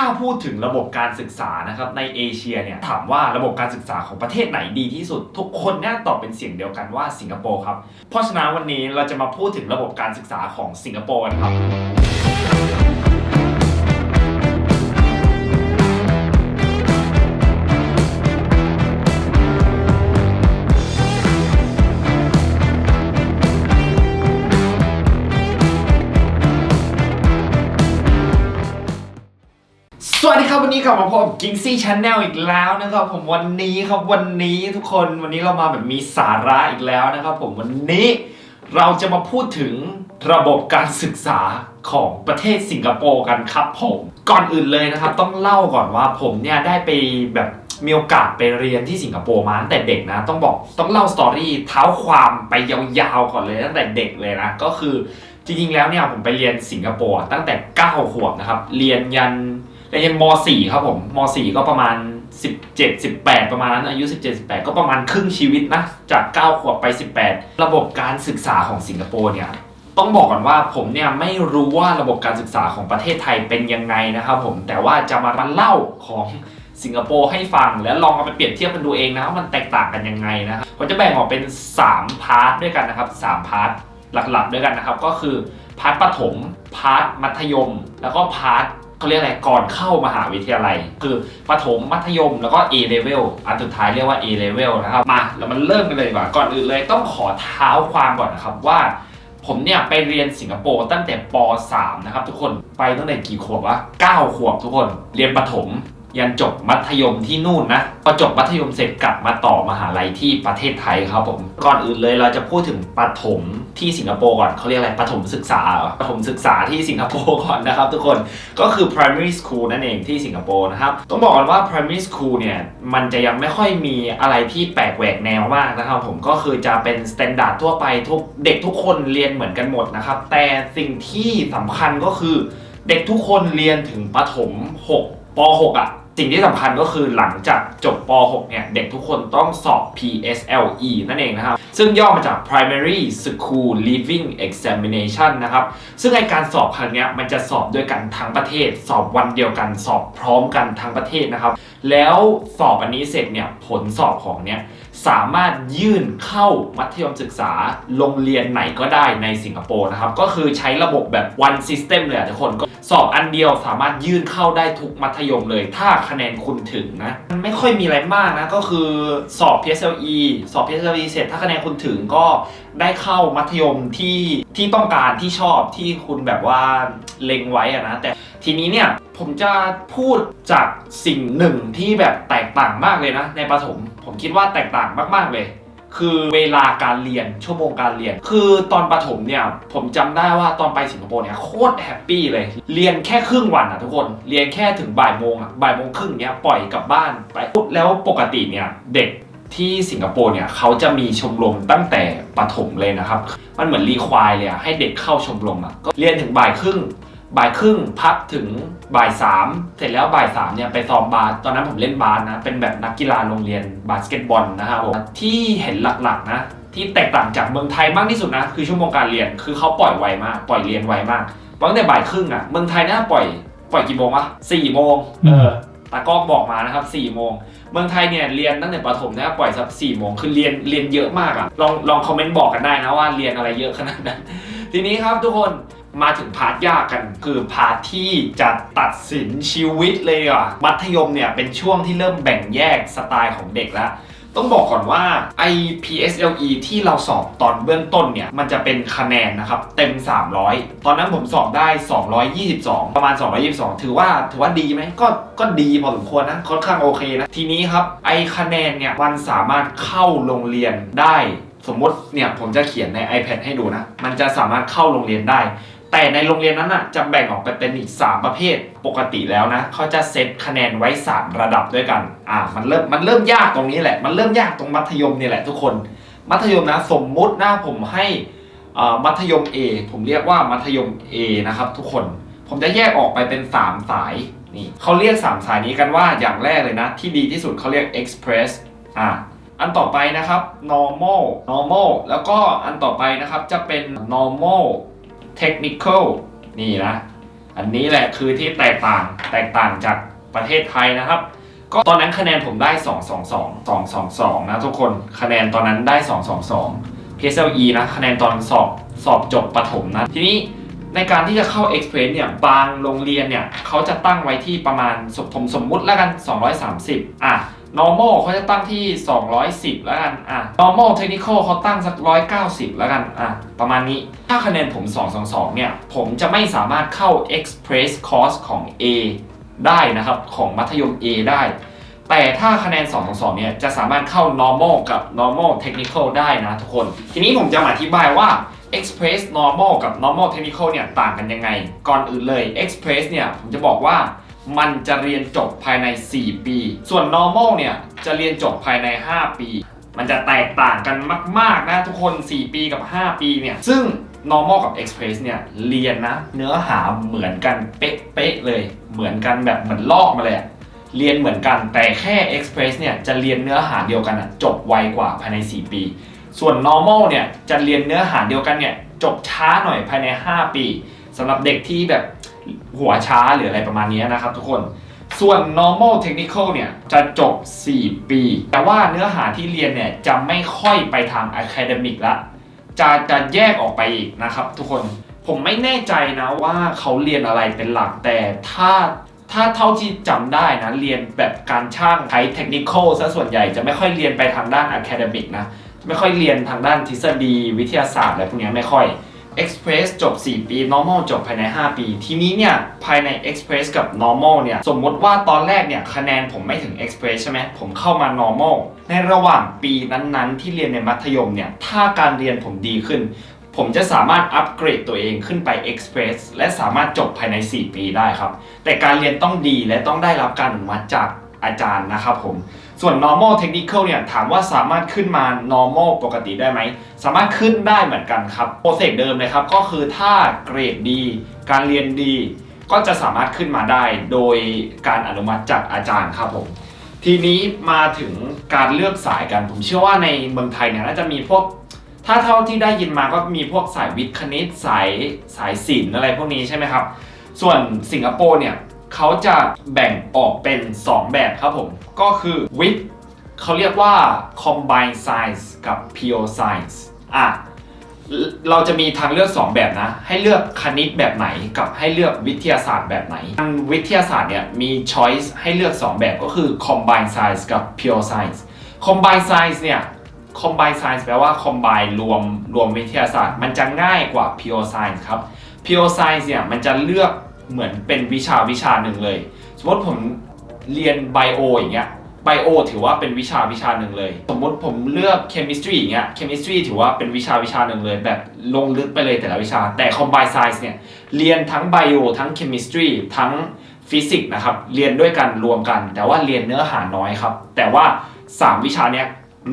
ถ้าพูดถึงระบบการศึกษานะครับในเอเชียเนี่ยถามว่าระบบการศึกษาของประเทศไหนดีที่สุด ทุกคนน่าตอบเป็นเสียงเดียวกันว่าสิงคโปร์ครับเพราะฉะนั้นวันนี้เราจะมาพูดถึงระบบการศึกษาของสิงคโปร์ครับ สวัสดีครับวันนี้กลับมาพบกับ g i n g y Channel อีกแล้วนะครับ ผมวันนี้ครับวันนี้ทุกคนวันนี้เรามาแบบมีสาระอีกแล้วนะครับ ผมวันนี้เราจะมาพูดถึงระบบการศึกษาของประเทศสิงคโปร์กันครับ ผมก่อนอื่นเลยนะครับ ต้องเล่าก่อนว่าผมเนี่ยได้ไปแบบมีโอกาสไปเรียนที่สิงคโปร์มาตั้งแต่เด็กนะต้องบอกต้องเล่าสตอรี่เท้าความไปยาวๆก่อนเลยตั้งแต่เด็กเลยนะก็คือจริงๆแล้วเนี่ยผมไปเรียนสิงคโปร์ตั้งแต่ 9 ขวบนะครับ เรียนยัน เรียนม .4 ครับผมม .4 ก็ประมาณ 17 18 ประมาณนั้นอายุ 17 18 ก็ประมาณครึ่งชีวิตนะ จาก 9 ขวบไป 18 ระบบการศึกษาของสิงคโปร์เนี่ยต้องบอกก่อนว่าผมเนี่ยไม่รู้ว่าระบบการศึกษาของประเทศไทยเป็นยังไงนะครับผมแต่ว่าจะมาเล่าของสิงคโปร์ให้ฟัง แล้วลองเอาไปเปรียบเทียบกันดูเองนะว่ามันแตกต่างกันยังไงนะครับผมจะแบ่งออกเป็น 3 พาร์ทด้วยกันนะครับ3พาร์ทหลักๆด้วยกันนะครับก็คือพาร์ทประถมพาร์ทมัธยม แล้วก็พาร์ท เขาเรียกอะไรก่อนเข้ามหาวิทยาลัย คือประถมมัธยมแล้วก็ A level อันสุดท้ายเรียกว่า A level นะครับมาแล้วมันเริ่มกันเลยดีกว่าก่อนอื่นเลยต้องขอเท้าความก่อนนะครับว่าผมเนี่ยไปเรียนสิงคโปร์ตั้งแต่ป .3 นะครับทุกคนไปตั้งแต่กี่ขวบวะ9ขวบทุกคน เรียนประถม ยันจบมัธยมที่นู่นนะพอจบมัธยมเสร็จกลับมาต่อมหาลัยที่ประเทศไทยครับผมก่อนอื่นเลยเราจะพูดถึงประถมที่สิงคโปร์ก่อนเขาเรียกอะไรประถมศึกษาประถมศึกษาที่สิงคโปร์ก่อนนะครับ ทุกคนก็คือ primary school นั่นเองที่สิงคโปร์นะครับต้องบอกก่อนว่า primary school เนี่ยมันจะยังไม่ค่อยมีอะไรที่แปลกแหวกแนวมากนะครับผมก็คือจะเป็น standard ทั่วไปทุกเด็กทุกคนเรียนเหมือนกันหมดนะครับแต่สิ่งที่สำคัญก็คือเด็กทุกคนเรียนถึงประถม6 ป .6 อะสิ่งที่สำคัญก็คือหลังจากจบป .6 เนี่ย เด็กทุกคนต้องสอบ PSLE นั่นเองนะครับ ซึ่งย่อมาจาก Primary School Leaving Examination นะครับ ซึ่งไอการสอบครั้งเนี้ยมันจะสอบด้วยกันทั้งประเทศ สอบวันเดียวกัน สอบพร้อมกันทั้งประเทศนะครับ แล้วสอบอันนี้เสร็จเนี่ย ผลสอบของเนี้ยสามารถยื่นเข้ามัธยมศึกษาโรงเรียนไหนก็ได้ในสิงคโปร์นะครับ ก็คือใช้ระบบแบบ one system เลยทุกคนก็ สอบอันเดียวสามารถยื่นเข้าได้ทุกมัธยมเลย ถ้าคะแนนคุณถึงนะมันไม่ค่อยมีอะไรมากนะ ก็คือสอบ PSLE สอบ PSLE เสร็จถ้าคะแนนคุณถึงก็ได้เข้ามัธยมที่ที่ต้องการที่ชอบที่คุณแบบว่าเล็งไว้อะนะแต่ทีนี้เนี่ยผมจะพูดจากสิ่งหนึ่งที่แบบแตกต่างมากเลยนะ ในประถม ผมคิดว่าแตกต่างมาก ๆเลย คือเวลาการเรียนชั่วโมงการเรียน คือตอนประถมเนี่ยผมจำได้ว่าตอนไปสิงคโปร์เนี่ยโคตรแฮปปี้เลย เรียนแค่ครึ่งวันอะทุกคนเรียนแค่ถึงบ่ายโมงอะบ่ายโมงครึ่งเนี่ยปล่อยกลับบ้านไปแล้วปกติเนี่ยเด็กที่สิงคโปร์เนี่ยเขาจะมีชมรมตั้งแต่ประถมเลยนะครับ มันเหมือนรีควายเลยอะให้เด็กเข้าชมรมอะก็เรียนถึงบ่ายครึ่ง บ่ายครึ่งพักถึงบ่ายสามเสร็จแล้วบ่ายสามเนี่ยไปซ้อมบาสตอนนั้นผมเล่นบาสนะ เป็นแบบนักกีฬาโรงเรียนบาสเกตบอลนะครับผมที่เห็นหลักๆนะที่แตกต่างจากเมืองไทยมากที่สุดนะ คือชั่วโมงการเรียนคือเขาปล่อยไวมาก ปล่อยเรียนไวมากตั้งแต่บ่ายครึ่งอะเมืองไทยน่าปล่อยปล่อยกี่โมงวะสี่โมงเออตากล้องบอกมานะครับสี่โมง เมืองไทยเนี่ยเรียนตั้งแต่ประถมเนี่ยปล่อยสักสี่โมงคือเรียนเรียนเยอะมากอะลองลองคอมเมนต์บอกกันได้นะว่าเรียนอะไรเยอะขนาดนั้น ทีนี้ครับทุกคน มาถึงพาร์ทยากกัน คือพาร์ทที่จะตัดสินชีวิตเลยอะมัธยมเนี่ยเป็นช่วงที่เริ่มแบ่งแยกสไตล์ของเด็กแล้วต้องบอกก่อนว่าไอ PSLE ที่เราสอบตอนเบื้องต้นเนี่ย มันจะเป็นคะแนนนะครับ เต็ม 300 ตอนนั้นผมสอบได้ 222 ประมาณ 222 ถือว่าถือว่าดีไหมก็ก็ดีพอสมควรนะ ค่อนข้างโอเคนะ ทีนี้ครับ ไอคะแนนเนี่ย มันสามารถเข้าโรงเรียนได้ สมมติเนี่ย ผมจะเขียนใน iPad ให้ดูนะ มันจะสามารถเข้าโรงเรียนได้ แต่ในโรงเรียนนั้นอะจะแบ่งออกไปเป็นอีก 3 ประเภทปกติแล้วนะเขาจะเซตคะแนนไว้ 3 ระดับด้วยกันอ่ามันเริ่มมันเริ่มยากตรงนี้แหละ มันเริ่มยากตรงมัธยมนี่แหละทุกคน มัธยมนะสมมุตินะผมให้อ่ามัธยม A ผมเรียกว่ามัธยม A นะครับทุกคนผมจะแยกออกไปเป็น 3 สายนี่เขาเรียก 3 สายนี้กันว่าอย่างแรกเลยนะ ที่ดีที่สุดเขาเรียก express อ่าอันต่อไปนะครับ normal normal แล้วก็อันต่อไปนะครับจะเป็น normal technical นี่นะ อันนี้แหละคือที่แตกต่างแตกต่างจากประเทศไทยนะครับ ก็ตอนนั้นคะแนนผมได้ 222 222 นะทุกคนคะแนนตอนนั้นได้ 222 PSLE นะคะแนนตอนสอบสอบจบประถมนะ ทีนี้ในการที่จะเข้า Express เนี่ยบางโรงเรียนเนี่ยเขาจะตั้งไว้ที่ประมาณสมผมสมมุติแล้วกัน 230 อะ normal เขาจะตั้งที่ 210 แล้วกัน อะ normal technical เขาตั้งสัก 190 แล้วกัน อะ ประมาณนี้ ถ้าคะแนนผม 222 เนี่ย ผมจะไม่สามารถเข้า Express course ของ A ได้นะครับ ของมัธยม A ได้ แต่ถ้าคะแนน 222 เนี่ย จะสามารถเข้า normal กับ normal technical ได้นะทุกคน ทีนี้ผมจะมาอธิบายว่า express normal กับ normal technical เนี่ย ต่างกันยังไง ก่อนอื่นเลย express เนี่ย ผมจะบอกว่า มันจะเรียนจบภายใน 4 ปี ส่วน normal เนี่ยจะเรียนจบภายใน 5 ปี มันจะแตกต่างกันมาก ๆ นะทุกคน 4 ปีกับ 5 ปีเนี่ย ซึ่ง normal กับ express เนี่ยเรียนนะ เนื้อหาเหมือนกันเป๊ะ ๆ เลย เหมือนกันแบบเหมือนลอกมาเลยเรียนเหมือนกันแต่แค่ Express เนี่ยจะเรียนเนื้อหาเดียวกันอะจบไวกว่าภายใน 4 ปี ส่วน Normal เนี่ยจะเรียนเนื้อหาเดียวกันเนี่ยจบช้าหน่อยภายใน 5 ปีสำหรับเด็กที่แบบ หัวช้าหรืออะไรประมาณนี้นะครับทุกคนส่วน normal technical เนี่ยจะจบ 4 ปี แต่ว่าเนื้อหาที่เรียนเนี่ยจะไม่ค่อยไปทาง academic ละ จะจะแยกออกไปอีกนะครับทุกคน ผมไม่แน่ใจนะว่าเขาเรียนอะไรเป็นหลัก แต่ถ้าถ้าเท่าที่จำได้นะเรียนแบบการช่างใช้เทคนิคอลซะส่วนใหญ่จะไม่ค่อยเรียนไปทางด้าน academic นะ ไม่ค่อยเรียนทางด้านทฤษฎีวิทยาศาสตร์อะไรพวกนี้ไม่ค่อย Express จบ 4 ปี Normal จบภายใน 5 ปี ทีนี้เนี่ย ภายใน Express กับ Normal เนี่ย สมมติว่าตอนแรกเนี่ย คะแนนผมไม่ถึง Express ใช่ไหม ผมเข้ามา Normal ในระหว่างปีนั้นๆ ที่เรียนในมัธยมเนี่ย ถ้าการเรียนผมดีขึ้น ผมจะสามารถอัปเกรดตัวเองขึ้นไป Express และสามารถจบภายใน 4 ปีได้ครับ แต่การเรียนต้องดีและต้องได้รับการอนุมัติจากอาจารย์นะครับผม ส่วน normal technical เนี่ยถามว่าสามารถขึ้นมา normal ปกติได้ไหม สามารถขึ้นได้เหมือนกันครับโปรเซสเดิมเลยครับก็คือถ้าเกรดดี การเรียนดี ก็จะสามารถขึ้นมาได้โดยการอนุมัติจากอาจารย์ครับผมทีนี้มาถึงการเลือกสายกันผมเชื่อว่าในเมืองไทยเนี่ยน่าจะมีพวก ถ้าเท่าที่ได้ยินมาก็มีพวกสายวิทย์คณิตสายสายศิลป์อะไรพวกนี้ใช่ไหมครับ ส่วนสิงคโปร์เนี่ย เขาจะแบ่งออกเป็น 2 แบบครับผม ก็คือวิทย์เขาเรียกว่า combined science กับ pure science อะเราจะมีทางเลือก 2 แบบนะ ให้เลือกคณิตแบบไหนกับให้เลือกวิทยาศาสตร์แบบไหนทางวิทยาศาสตร์เนี่ยมี choice ให้เลือก 2 แบบก็คือ combined science กับ pure science combined science เนี่ย combined science แปลว่า combine รวมรวมวิทยาศาสตร์ มันจะง่ายกว่า pure science ครับ pure science เนี่ยมันจะเลือก เหมือนเป็นวิชาวิชาหนึ่งเลย สมมติผมเรียน bio ออย่างเงี้ย bio ถือว่าเป็นวิชาวิชาหนึ่งเลย สมมติผมเลือก chemistry อย่างเงี้ย chemistry ถือว่าเป็นวิชาวิชาหนึ่งเลย แบบลงลึกไปเลยแต่ละวิชา แต่ combined science เนี่ยเรียนทั้ง bio ทั้ง chemistry ทั้งฟิสิกส์นะครับเรียนด้วยกันรวมกัน แต่ว่าเรียนเนื้อหาน้อยครับ แต่ว่า 3 วิชาเนี้ย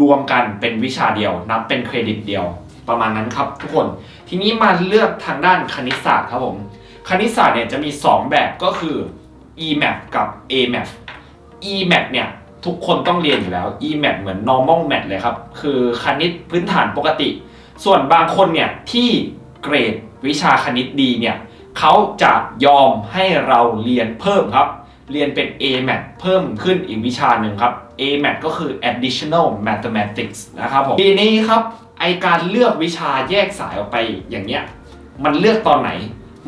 รวมกันเป็นวิชาเดียว นับเป็นเครดิตเดียว ประมาณนั้นครับทุกคน ทีนี้มาเลือกทางด้านคณิตศาสตร์ครับผม คณิตศาสตร์เนี่ยจะมี 2 แบบก็คือ EMAT กับ AMAT EMAT เนี่ยทุกคนต้องเรียนอยู่แล้ว EMAT เหมือน normal math เลยครับ คือคณิตพื้นฐานปกติ ส่วนบางคนเนี่ยที่เกรดวิชาคณิตดีเนี่ยเขาจะยอมให้เราเรียนเพิ่มครับ เรียนเป็น AMAT เพิ่มขึ้นอีกวิชาหนึ่งครับ AMAT ก็คือ additional mathematics นะครับผมทีนี้ครับไอการเลือกวิชาแยกสายออกไปอย่างเงี้ยมันเลือกตอนไหน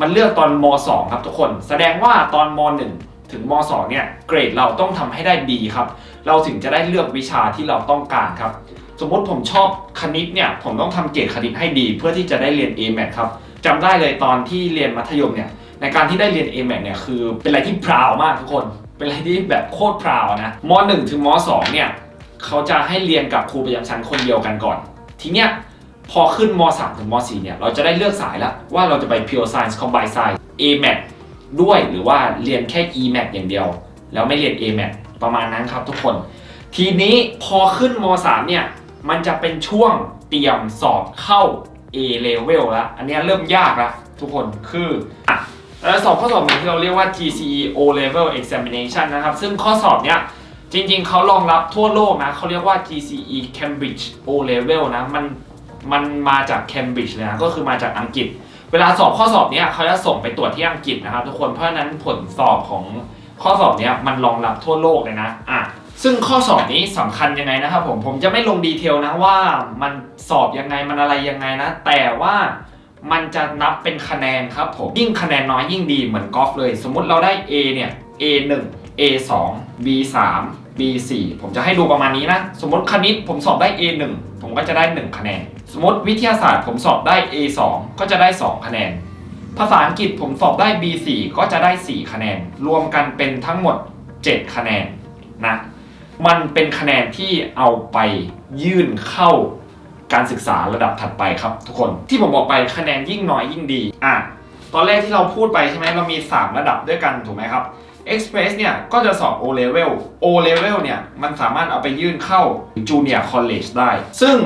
มันเลือกตอนม 2 ครับทุกคน แสดงว่าตอนม 1 ถึงม 2 เนี่ยเกรดเราต้องทำให้ได้ดีครับ เราถึงจะได้เลือกวิชาที่เราต้องการครับ สมมติผมชอบคณิตเนี่ยผมต้องทำเกรดคณิตให้ดี เพื่อที่จะได้เรียน AMAT ครับจำได้เลยตอนที่เรียนมัธยมเนี่ยในการที่ได้เรียน AMAT เนี่ยคือเป็นอะไรที่พราวมากทุกคน เป็นอะไรที่แบบโคตรพราวนะม 1 ถึงม 2 เนี่ยเขาจะให้เรียนกับครูประจำชั้นคนเดียวกันก่อน ทีเนี้ย พอขึ้นม 3 ถึงม 4 เนี่ย เราจะได้เลือกสายแล้วว่าเราจะไป pure science combined science AMAT ด้วยหรือว่าเรียนแค่ EMAT อย่างเดียว แล้วไม่เรียน AMAT ประมาณนั้นครับทุกคน ทีนี้พอขึ้นม 3 เนี่ย มันจะเป็นช่วงเตรียมสอบเข้า A level แล้ว อันนี้เริ่มยากแล้วทุกคนคืออะแล้วสอบข้อสอบหนึ่งที่เราเรียกว่า GCE O level examination นะครับ ซึ่งข้อสอบเนี้ยจริงๆ เขารองรับทั่วโลกนะเขาเรียกว่า GCE Cambridge O level นะมัน มันมาจาก Cambridge เลยนะก็คือมาจากอังกฤษ เวลาสอบข้อสอบเนี้ยเขาจะส่งไปตรวจที่อังกฤษนะครับทุกคนเพราะฉะนั้นผลสอบของข้อสอบเนี้ยมันรองรับทั่วโลกเลยนะอะซึ่งข้อสอบนี้สำคัญยังไงนะครับผมผมจะไม่ลงดีเทลนะว่ามันสอบยังไงมันอะไรยังไงนะ แต่ว่ามันจะนับเป็นคะแนนครับผมยิ่งคะแนนน้อยยิ่งดีเหมือนกอล์ฟเลย สมมุติเราได้ A เนี่ย A 1 A 2 B 3 B 4ผมจะให้ดูประมาณนี้นะ สมมติคณิตผมสอบได้ A 1ผมก็จะได้ 1 คะแนน สมมติวิทยาศาสตร์ผมสอบได้ A 2 ก็จะได้ 2 คะแนน ภาษาอังกฤษผมสอบได้ B 4 ก็จะได้ 4 คะแนน รวมกันเป็นทั้งหมด 7 คะแนนนะมันเป็นคะแนนที่เอาไปยื่นเข้าการศึกษาระดับถัดไปครับทุกคนที่ผมบอกไปคะแนนยิ่งน้อยยิ่งดีอะตอนแรกที่เราพูดไปใช่ไหมเรามี 3 ระดับด้วยกันถูกไหมครับ Express เนี่ยก็จะสอบ O level O level เนี่ยมันสามารถเอาไปยื่นเข้า Junior College ได้ ซึ่ง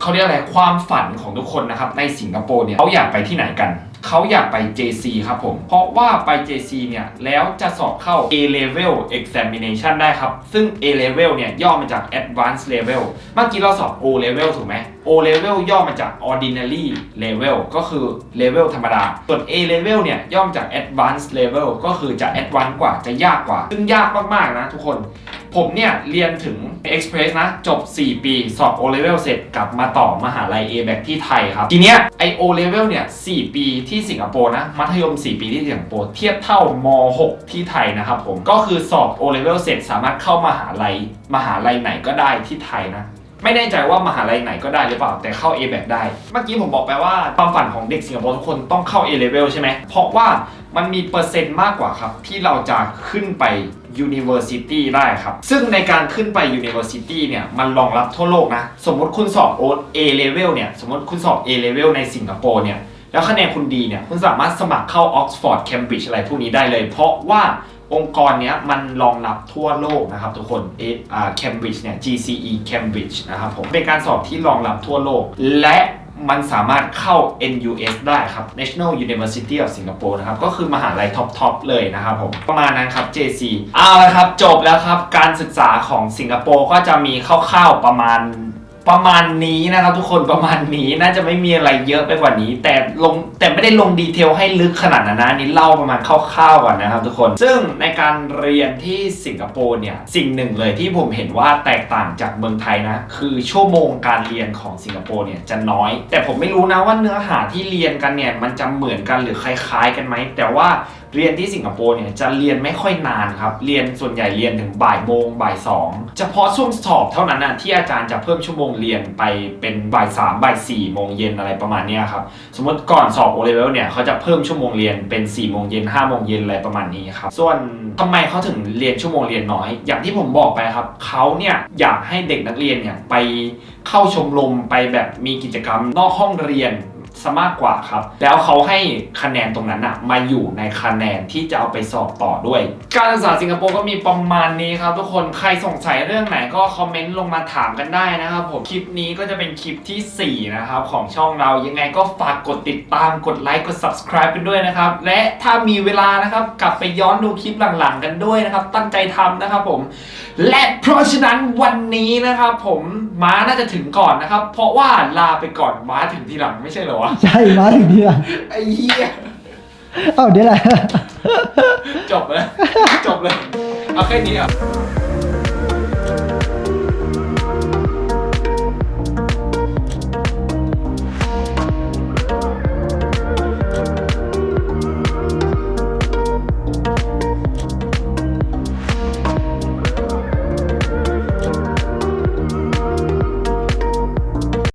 เขาเรียกอะไรความฝันของทุกคนนะครับในสิงคโปร์เนี่ยเขาอยากไปที่ไหนกันเขาอยากไป JC ครับผม เพราะว่าไป JC เนี่ย แล้วจะสอบเข้า A level examination ได้ครับ ซึ่ง A level เนี่ย ย่อมาจาก advanced level เมื่อกี้เราสอบ O level ถูกไหม O level ย่อมาจาก ordinary level ก็คือ level ธรรมดา ส่วน A level เนี่ยย่อมาจาก advanced level ก็คือจะ advanced กว่าจะยากกว่า ซึ่งยากมากๆนะทุกคน ผมเนี่ยเรียนถึง Express นะ จบ 4 ปี สอบ O level เสร็จกลับมาต่อมหาลัย A back ที่ไทยครับ ทีเนี้ยไอ O level เนี่ย 4 ปีที่สิงคโปร์นะ มัธยม 4 ปีที่สิงคโปร์เทียบเท่าม6ที่ไทยนะครับผม ก็คือสอบ O level เสร็จสามารถเข้ามหาลัยมหาลัยไหนก็ได้ที่ไทยนะ ไม่แน่ใจว่ามหาลัยไหนก็ได้หรือเปล่าแต่เข้า A b a c ได้ เมื่อกี้ผมบอกไปว่าความฝันของเด็กสิงคโปร์ทุกคนต้องเข้า A level ใช่ไหมเพราะว่ามันมีเปอร์เซ็นต์มากกว่าครับ ที่เราจะขึ้นไป University ได้ครับ ซึ่งในการขึ้นไป University เนี่ย มันรองรับทั่วโลกนะ สมมติคุณสอบโอ A level เนี่ย สมมติคุณสอบ A level ในสิงคโปร์เนี่ย แล้วคะแนนคุณดีเนี่ย คุณสามารถสมัครเข้า Oxford Cambridge อะไรพวกนี้ได้เลย เพราะว่า องค์กรเนี้ยมันรองรับทั่วโลกนะครับทุกคนเออ่า Cambridge เนี่ย GCE Cambridge นะครับผมเป็นการสอบที่รองรับทั่วโลก และมันสามารถเข้า NUS ได้ครับ National University of Singapore นะครับ ก็คือมหาลัยท็อปทเลยนะครับผม ประมาณนั้นครับ JC เอาละครับ จบแล้วครับ การศึกษาของสิงคโปร์ก็จะมีคร่าวๆประมาณ ประมาณนี้นะครับทุกคนประมาณนี้น่าจะไม่มีอะไรเยอะไปกว่านี้ แต่ลงแต่ไม่ได้ลงดีเทลให้ลึกขนาดนั้นนะนี่เล่าประมาณคร่าวๆก่อนนะครับทุกคน ซึ่งในการเรียนที่สิงคโปร์เนี่ยสิ่งหนึ่งเลยที่ผมเห็นว่าแตกต่างจากเมืองไทยนะ คือชั่วโมงการเรียนของสิงคโปร์เนี่ยจะน้อย แต่ผมไม่รู้นะว่าเนื้อหาที่เรียนกันเนี่ยมันจะเหมือนกันหรือคล้าย ๆ กันไหมแต่ว่าเรียนที่สิงคโปร์เนี่ยจะเรียนไม่ค่อยนานครับ เรียนส่วนใหญ่เรียนถึงบ่ายโมงบ่ายสองเฉพาะช่วงสอบเท่านั้นนะที่อาจารย์จะเพิ่มชั่วโมงเรียนไปเป็นบ่ายสามบ่ายสี่โมงเย็นอะไรประมาณนี้ครับ สมมติก่อนสอบโอเลเวลเนี่ยเขาจะเพิ่มชั่วโมงเรียนเป็น4ี่โมงเย็นห้าโมงเย็นอะไรประมาณนี้ครับส่วนทำไมเขาถึงเรียนชั่วโมงเรียนน้อย อย่างที่ผมบอกไปครับเขาเนี่ยอยากให้เด็กนักเรียนเนี่ยไปเข้าชมรมไปแบบมีกิจกรรมนอกห้องเรียน ซะมากกว่าครับ แล้วเขาให้คะแนนตรงนั้นอะมาอยู่ในคะแนนที่จะเอาไปสอบต่อด้วย การศึกษาสิงคโปร์ก็มีประมาณนี้ครับทุกคนใครสงสัยเรื่องไหนก็คอมเมนต์ลงมาถามกันได้นะครับผมคลิปนี้ก็จะเป็นคลิปทีสี่ 4 นะครับ ของช่องเรายังไงก็ฝากกดติดตามกดไลค์กด subscribe กันด้วยนะครับ และถ้ามีเวลานะครับกลับไปย้อนดูคลิปหลังๆ กันด้วยนะครับ ตั้งใจทำนะครับผม และเพราะฉะนั้นวันนี้นะครับผมม้าน่าจะถึงก่อนนะครับ เพราะว่าลาไปก่อนม้าถึงทีหลังไม่ใช่เหรอวะใช่มาถึงที่ละไอ้เหี้ยเอ้าเดี๋ยวแหละ จบเลยจบเลย เอาแค่นี้อะ